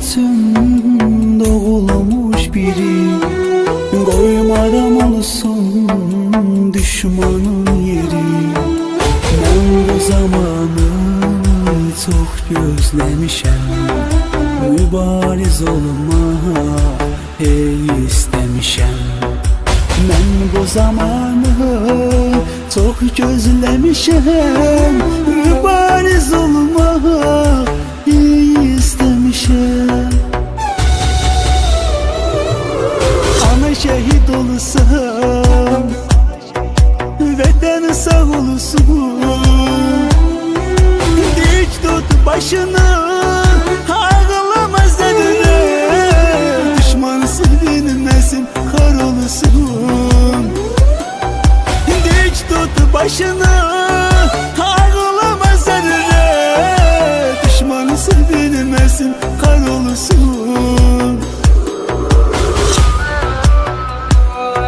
sensin doğulamış biri. Koymaram olsun düşmanın yeri. Ben bu zamanı çok gözlemişim Mübariz olma hey istemişim Ben bu zamanı çok gözlemişim Mübariz olma şehit olsam Vətən sağ olsun. Dik tut başını Ağlama zədrə Düşman sevinməsin Xar olsun. Dik tut başını